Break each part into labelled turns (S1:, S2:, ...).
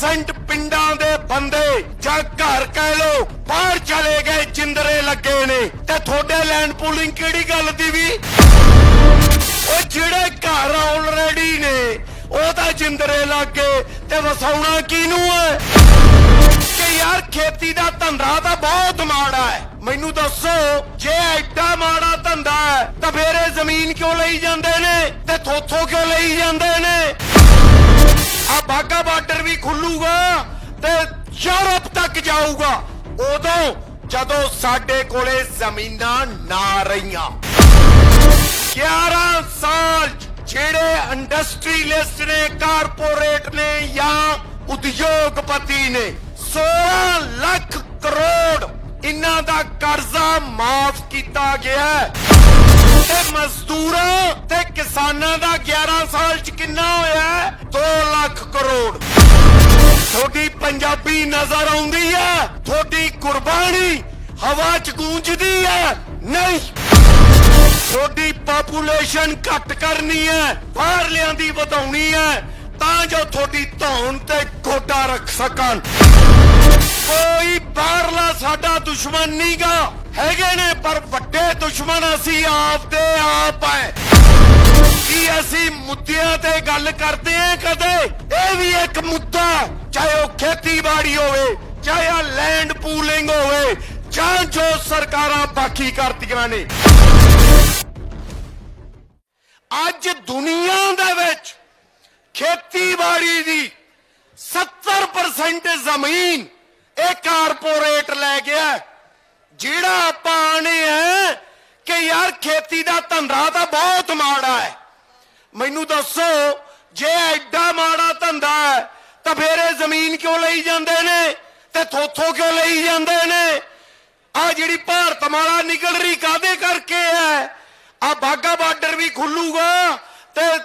S1: 70% ਪਿੰਡਾਂ ਦੇ ਬੰਦੇ ਜਾਂ ਘਰ ਕਹਿ ਲੋ ਬਾਹਰ ਚਲੇ ਗਏ, ਜਿੰਦਰੇ ਲੱਗੇ ਨੇ। ਤੇ ਤੁਹਾਡੇ ਲੈਂਡ ਪੂਲਿੰਗ ਕਿਹੜੀ ਗੱਲ ਦੀ ਵੀ? ਉਹ ਜਿਹੜੇ ਘਰ ਆਲਰੇਡੀ ਨੇ, ਉਹ ਤਾਂ ਜਿੰਦਰੇ ਲੱਗੇ ਤੇ ਵਸਾਉਣਾ ਕਿਹਨੂੰ ਹੈ? ਕਿ ਯਾਰ ਖੇਤੀ ਦਾ ਧੰਦਾ ਤਾਂ ਬਹੁਤ ਮਾੜਾ ਹੈ। ਮੈਨੂੰ ਦੱਸੋ, ਜੇ ਐਡਾ ਮਾੜਾ ਧੰਦਾ ਹੈ, ਤਾਂ ਫੇਰੇ ਜ਼ਮੀਨ ਕਿਉਂ ਲਈ ਜਾਂਦੇ ਨੇ? ਤੇ ਥੋਥੋ ਕਿਉਂ ਲਈ ਜਾਂਦੇ ਨੇ? ਆ ਬਾਗਾ ਬਾਰਡਰ ਵੀ ਖੁੱਲੂਗਾ ਤੇ ਯੂਰਪ ਤੱਕ ਜਾਊਗਾ ਉਦੋਂ ਜਦੋਂ ਸਾਡੇ ਕੋਲੇ ਜ਼ਮੀਨਾਂ ਨਾ ਰਹੀਆਂ 11 ਸਾਲ ਜਿਹੜੇ ਇੰਡਸਟਰੀਲਿਸਟ ਨੇ, ਕਾਰਪੋਰੇਟ ਨੇ ਜਾਂ ਉਦਯੋਗਪਤੀ ਨੇ 16 ਲੱਖ ਕਰੋੜ ਇਹਨਾਂ ਦਾ ਕਰਜ਼ਾ ਮਾਫ ਕੀਤਾ ਗਿਆ ਹੈ। ਤੇ ਮਜ਼ਦੂਰਾਂ ਤੇ ਕਿਸਾਨਾਂ ਦਾ 11 ਸਾਲ 'ਚ ਕਿੰਨਾ ਹੋਇਆ? 2 ਲੱਖ ਕਰੋੜ। ਤੁਹਾਡੀ ਪੰਜਾਬੀ ਨਜ਼ਰ ਆਉਂਦੀ ਹੈ ਤੁਹਾਡੀ ਗੁਰਬਾਣੀ ਹਵਾ 'ਚ ਗੂੰਜਦੀ ਹੈ ਨਹੀਂ। ਤੁਹਾਡੀ ਪਾਪੂਲੇਸ਼ਨ ਘੱਟ ਕਰਨੀ ਹੈ ਬਾਹਰਲਿਆਂ ਦੀ ਵਧਾਉਣੀ ਹੈ ਤਾਂ ਜੋ ਤੁਹਾਡੀ ਧੌਣ ਤੇ ਗੋਡਾ ਰੱਖ ਸਕਣ। ਕੋਈ ਬਾਹਰਲਾ ਸਾਡਾ ਦੁਸ਼ਮਣ ਨਹੀਂਗਾ ਹੈਗੇ ਨੇ, ਪਰ ਵੱਡੇ ਦੁਸ਼ਮਣ ਅਸੀਂ ਆਪ ਦੇ ਆਪ ਹੈ ਕੀ ਅਸੀਂ ਮੁੱਦਿਆਂ ਤੇ ਗੱਲ ਕਰਦੇ ਹਾਂ ਕਦੇ? ਇਹ ਵੀ ਇੱਕ ਮੁੱਦਾ, ਚਾਹੇ ਉਹ ਖੇਤੀਬਾੜੀ ਹੋਵੇ, ਚਾਹੇ ਆ ਲੈਂਡ ਪੂਲਿੰਗ ਹੋਵੇ, ਜਾਂ ਜੋ ਸਰਕਾਰਾਂ ਬਾਕੀ ਕਰਦੀਆਂ ਨੇ। ਅੱਜ ਦੁਨੀਆ ਦੇ ਵਿੱਚ ਖੇਤੀਬਾੜੀ ਦੀ 70% ਜ਼ਮੀਨ ਇਹ ਕਾਰਪੋਰੇਟ ਲੈ ਗਿਆ। ਜਿਹੜਾ ਆਪਾਂ ਆਣੇ ਹੈ ਕਿ ਯਾਰ ਖੇਤੀ ਦਾ ਧੰਦਾ ਤਾਂ ਬਹੁਤ ਮਾੜਾ ਹੈ। ਮੈਨੂੰ ਦੱਸੋ, ਜੇ ਐਡਾ ਮਾੜਾ ਧੰਦਾ ਹੈ, ਤਾਂ ਫੇਰ ਇਹ ਜ਼ਮੀਨ ਕਿਉਂ ਲਈ ਜਾਂਦੇ ਨੇ ਤੇ ਥੋਥੋਂ ਕਿਉਂ ਲਈ ਜਾਂਦੇ ਨੇ? ਆ ਜਿਹੜੀ ਭਾਰਤ ਮਾਲਾ ਨਿਕਲ ਰਹੀ ਕਾਦੇ ਕਰਕੇ ਹੈ? ਆ ਬਾਗਾ ਬਾਰਡਰ ਵੀ ਖੁੱਲੂਗਾ ਤੇ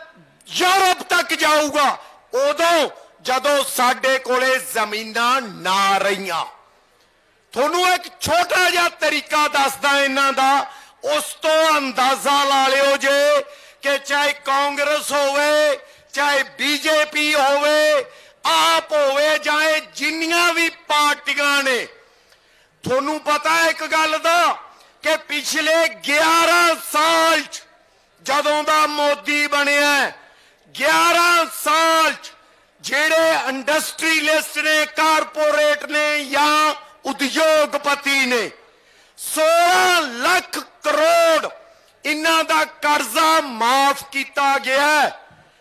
S1: ਯੂਰਪ ਤੱਕ ਜਾਊਗਾ। ਉਦੋਂ ਜਦੋਂ ਸਾਡੇ ਕੋਲੇ ਜ਼ਮੀਨਾਂ ਨਾ ਰਹੀਆਂ। ਤੁਹਾਨੂੰ ਇੱਕ ਛੋਟਾ ਜਿਹਾ ਤਰੀਕਾ ਦੱਸਦਾ ਇਹਨਾਂ ਦਾ। ਉਸ ਤੋਂ ਅੰਦਾਜ਼ਾ ਲਾ ਲਿਓ ਜੇ ਕਿ ਚਾਹੇ ਕਾਂਗਰਸ ਹੋਵੇ ਚਾਹੇ ਬੀਜੇਪੀ ਹੋਵੇ ਆਪ ਹੋਵੇ ਜਾਂ ਜਿੰਨੀਆਂ ਵੀ ਪਾਰਟੀਆਂ ਨੇ। ਤੁਹਾਨੂੰ ਪਤਾ ਹੈ ਇੱਕ ਗੱਲ ਦਾ ਕਿ ਪਿਛਲੇ 11 ਸਾਲ ਚ ਜਦੋਂ ਦਾ ਮੋਦੀ ਬਣਿਆ ਹੈ, 11 ਸਾਲ ਚ ਜਿਹੜੇ ਇੰਡਸਟਰੀਲਿਸਟ ਨੇ ਕਾਰਪੋਰੇਟ ਨੇ ਜਾਂ ਉਦਯੋਗਪਤੀ ਨੇ 16 ਲੱਖ ਕਰੋੜ ਇਹਨਾਂ ਦਾ ਕਰਜ਼ਾ ਮਾਫ ਕੀਤਾ ਗਿਆ ਹੈ।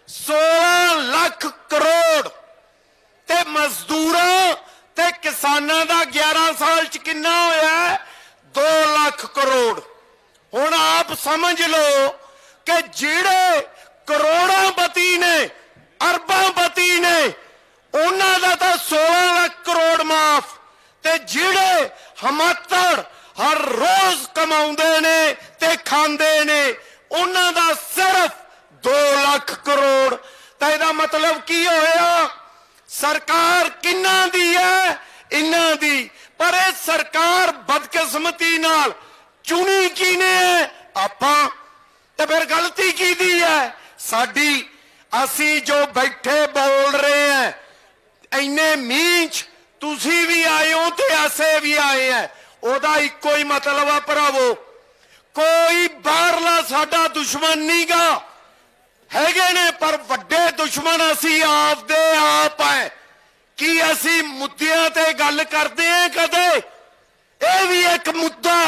S1: 16 ਲੱਖ ਕਰੋੜ ਤੇ ਮਜ਼ਦੂਰਾਂ ਤੇ ਕਿਸਾਨਾਂ ਦਾ 11 ਸਾਲ ਚ ਕਿੰਨਾ ਹੋਇਆ 2 ਲੱਖ ਕਰੋੜ। ਹੁਣ ਆਪ ਸਮਝ ਲਓ ਕਿ ਜਿਹੜੇ ਕਰੋੜਾਂ ਪਤੀ ਨੇ, ਅਰਬਾਂ ਪਤੀ ਨੇ, ਉਹਨਾਂ ਦਾ ਤਾਂ 16 ਲੱਖ ਕਰੋੜ ਮਾਫ। ਤੇ ਜਿਹੜੇ ਹਮਾਤੜ ਹਰ ਰੋਜ਼ ਕਮਾਉਂਦੇ ਨੇ ਤੇ ਖਾਂਦੇ ਨੇ, ਉਹਨਾਂ ਦਾ ਸਿਰਫ 2 ਲੱਖ ਕਰੋੜ। ਤਾਂ ਇਹਦਾ ਮਤਲਬ ਕੀ ਹੋਇਆ? ਸਰਕਾਰ ਕਿੰਨਾਂ ਦੀ ਹੈ? ਇਹਨਾਂ ਦੀ। ਪਰ ਇਹ ਸਰਕਾਰ ਬਦਕਿਸਮਤੀ ਨਾਲ ਚੁਣੀ ਕਿਨੇ ਹੈ? ਆਪਾਂ। ਤੇ ਫਿਰ ਗਲਤੀ ਕੀਦੀ ਹੈ? ਸਾਡੀ ਅਸੀਂ ਜੋ ਬੈਠੇ ਬੋਲ ਰਹੇ ਹਾਂ, ਇੰਨੇ ਮੀਂਹ ਤੁਸੀਂ ਵੀ ਆਏ ਹੋ ਤੇ ਅਸੀਂ ਵੀ ਆਏ ਆ ਉਹਦਾ ਇੱਕੋ ਹੀ ਮਤਲਬ ਆ ਭਰਾਵੋ, ਕੋਈ ਬਾਹਰਲਾ ਸਾਡਾ ਦੁਸ਼ਮਣ ਨਹੀਂਗਾ। ਹੈਗੇ ਨੇ, ਪਰ ਵੱਡੇ ਦੁਸ਼ਮਣ ਅਸੀਂ ਆਪ ਦੇ ਆਪ ਹੈ ਕੀ ਅਸੀਂ ਮੁੱਦਿਆਂ ਤੇ ਗੱਲ ਕਰਦੇ ਹਾਂ ਕਦੇ? ਇਹ ਵੀ ਇੱਕ ਮੁੱਦਾ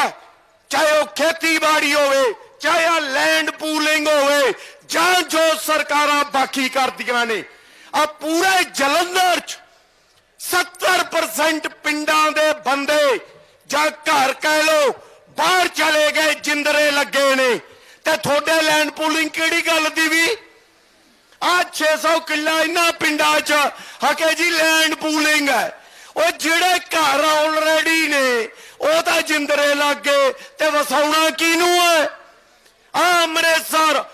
S1: ਚਾਹੇ ਉਹ ਖੇਤੀਬਾੜੀ ਹੋਵੇ, ਚਾਹੇ ਆ ਲੈਂਡ ਪੂਲਿੰਗ ਹੋਵੇ, ਜਾਂ ਜੋ ਸਰਕਾਰਾਂ ਬਾਕੀ ਕਰਦੀਆਂ ਨੇ। ਆ ਪੂਰੇ ਜਲੰਧਰ ਚ 70% ਪਿੰਡਾਂ ਦੇ ਬੰਦੇ ਜਾਂ ਘਰ ਕਹਿ ਲੋ ਬਾਹਰ ਚਲੇ ਗਏ, ਜਿੰਦਰੇ ਲੱਗੇ ਨੇ। ਤੇ ਤੁਹਾਡੇ ਲੈਂਡ ਪੂਲਿੰਗ ਕਿਹੜੀ ਗੱਲ ਦੀ ਵੀ? ਆ 600 ਕਿੱਲਾ ਇਹਨਾਂ ਪਿੰਡਾਂ 'ਚ ਹਕੇ ਜੀ ਲੈਂਡ ਪੂਲਿੰਗ ਹੈ। ਉਹ ਜਿਹੜੇ ਘਰ ਆਲਰੇਡੀ ਨੇ, ਉਹ ਤਾਂ ਜਿੰਦਰੇ ਲੱਗੇ ਤੇ ਵਸਾਉਣਾ ਕਿਹਨੂੰ ਹੈ? ਆ ਅੰਮ੍ਰਿਤਸਰ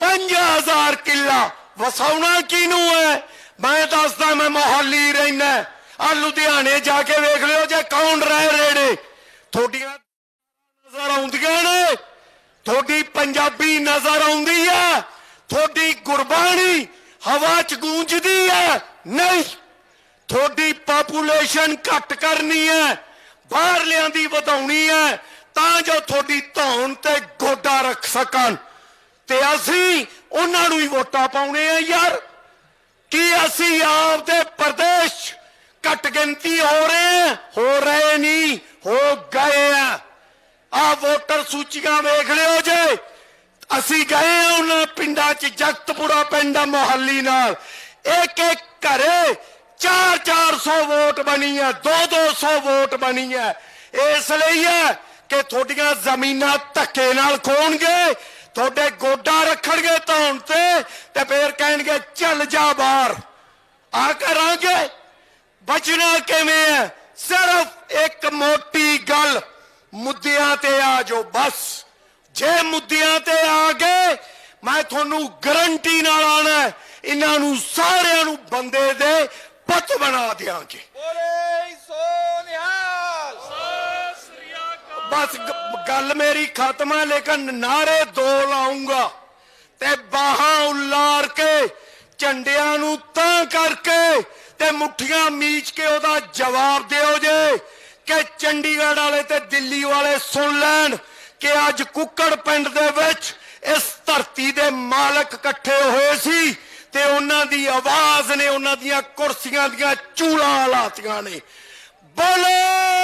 S1: 5000 ਕਿੱਲਾ। ਵਸਾਉਣਾ ਕਿਹਨੂੰ ਹੈ? ਮੈਂ ਦੱਸਦਾ, ਮੈਂ ਮੋਹਾਲੀ ਰਹਿਣਾ ਆ ਲੁਧਿਆਣੇ ਜਾ ਕੇ ਵੇਖ ਲਿਓ ਜੇ ਕੌਣ ਰਹਿ ਰਹੇ ਨੇ ਤੁਹਾਡੀਆਂ ਨਜ਼ਰ ਆਉਂਦੀਆਂ ਨੇ। ਤੁਹਾਡੀ ਪੰਜਾਬੀ ਨਜ਼ਰ ਆਉਂਦੀ ਹੈ ਤੁਹਾਡੀ ਗੁਰਬਾਣੀ ਹਵਾ 'ਚ ਗੂੰਜਦੀ ਹੈ ਨਹੀਂ, ਤੁਹਾਡੀ ਪਾਪੂਲੇਸ਼ਨ ਘੱਟ ਕਰਨੀ ਹੈ ਬਾਹਰਲਿਆਂ ਦੀ ਵਧਾਉਣੀ ਹੈ ਤਾਂ ਜੋ ਤੁਹਾਡੀ ਧੌਣ ਤੇ ਗੋਡਾ ਰੱਖ ਸਕਣ। ਤੇ ਅਸੀਂ ਉਹਨਾਂ ਨੂੰ ਹੀ ਵੋਟਾਂ ਪਾਉਣੇ ਆ ਯਾਰ। ਕੀ ਅਸੀਂ ਆਪਦੇ ਪ੍ਰਦੇਸ਼ ਘੱਟ ਗਿਣਤੀ ਹੋ ਰਹੇ ਹੋ? ਰਹੇ ਨਹੀਂ, ਹੋ ਗਏ ਆ। ਆ ਵੋਟਰ ਸੂਚੀਆਂ ਵੇਖ ਲਿਓ ਜੇ। ਅਸੀਂ ਗਏ ਆ ਉਹਨਾਂ ਪਿੰਡਾਂ 'ਚ, ਜਗਤਪੁਰਾ ਪਿੰਡ ਆ ਨਾਲ। ਇੱਕ ਇੱਕ ਘਰੇ 4-400 ਵੋਟ ਬਣੀ ਆ 2-200 ਵੋਟ ਬਣੀ ਆ। ਇਸ ਲਈ ਹੈ ਕਿ ਤੁਹਾਡੀਆਂ ਜ਼ਮੀਨਾਂ ਧੱਕੇ ਨਾਲ ਖੋਣਗੇ। ਤੁਹਾਡੇ ਗੋਡਾ ਰੱਖਣਗੇ ਧੌਣ ਤੇ ਤੇ ਫੇਰ ਕਹਿਣਗੇ ਚੱਲ ਜਾ ਬਾਹਰ। ਆ ਕਰਾਂਗੇ। ਬਚਣਾ ਕਿਵੇਂ ਹੈ? ਸਿਰਫ ਇੱਕ ਮੋਟੀ ਗੱਲ ਮੁੱਦਿਆਂ ਤੇ ਆ ਜਾਓ ਬਸ। ਜੇ ਮੁੱਦਿਆਂ ਤੇ ਆ ਗਏ ਮੈਂ ਤੁਹਾਨੂੰ ਗਰੰਟੀ ਨਾਲ ਆਣਾ ਇਹਨਾਂ ਨੂੰ ਸਾਰਿਆਂ ਨੂੰ ਬੰਦੇ ਦੇ ਪੁੱਤ ਬਣਾ ਦਿਆਂਗੇ।
S2: ਬੋਲੇ ਸੋ ਨਿਹਾਲ।
S1: ਬਸ ਗੱਲ ਮੇਰੀ ਖਤਮ ਹੈ ਲੇਕਿਨ ਨਾਰੇ ਦੋ ਲਾਉਂਗਾ। ਤੇ ਬਾਹਾਂ ਉਲਾਰ ਕੇ, ਝੰਡਿਆਂ ਨੂੰ ਤਾਂ ਕਰਕੇ, ਤੇ ਮੁੱਠੀਆਂ ਮੀਚ ਕੇ ਉਹਦਾ ਜਵਾਬ ਦਿਓ ਜੇ, ਕਿ ਚੰਡੀਗੜ੍ਹ ਵਾਲੇ ਤੇ ਦਿੱਲੀ ਵਾਲੇ ਸੁਣ ਲੈਣ ਕਿ ਅੱਜ ਕੁੱਕੜ ਪਿੰਡ ਦੇ ਵਿੱਚ ਇਸ ਧਰਤੀ ਦੇ ਮਾਲਕ ਇਕੱਠੇ ਹੋਏ ਸੀ, ਤੇ ਉਹਨਾਂ ਦੀ ਆਵਾਜ਼ ਨੇ, ਉਹਨਾਂ ਦੀਆਂ ਕੁਰਸੀਆਂ ਦੀਆਂ ਚੂਲਾਂ ਲਾਤੀਆਂ ਨੇ। ਬੋਲੋ!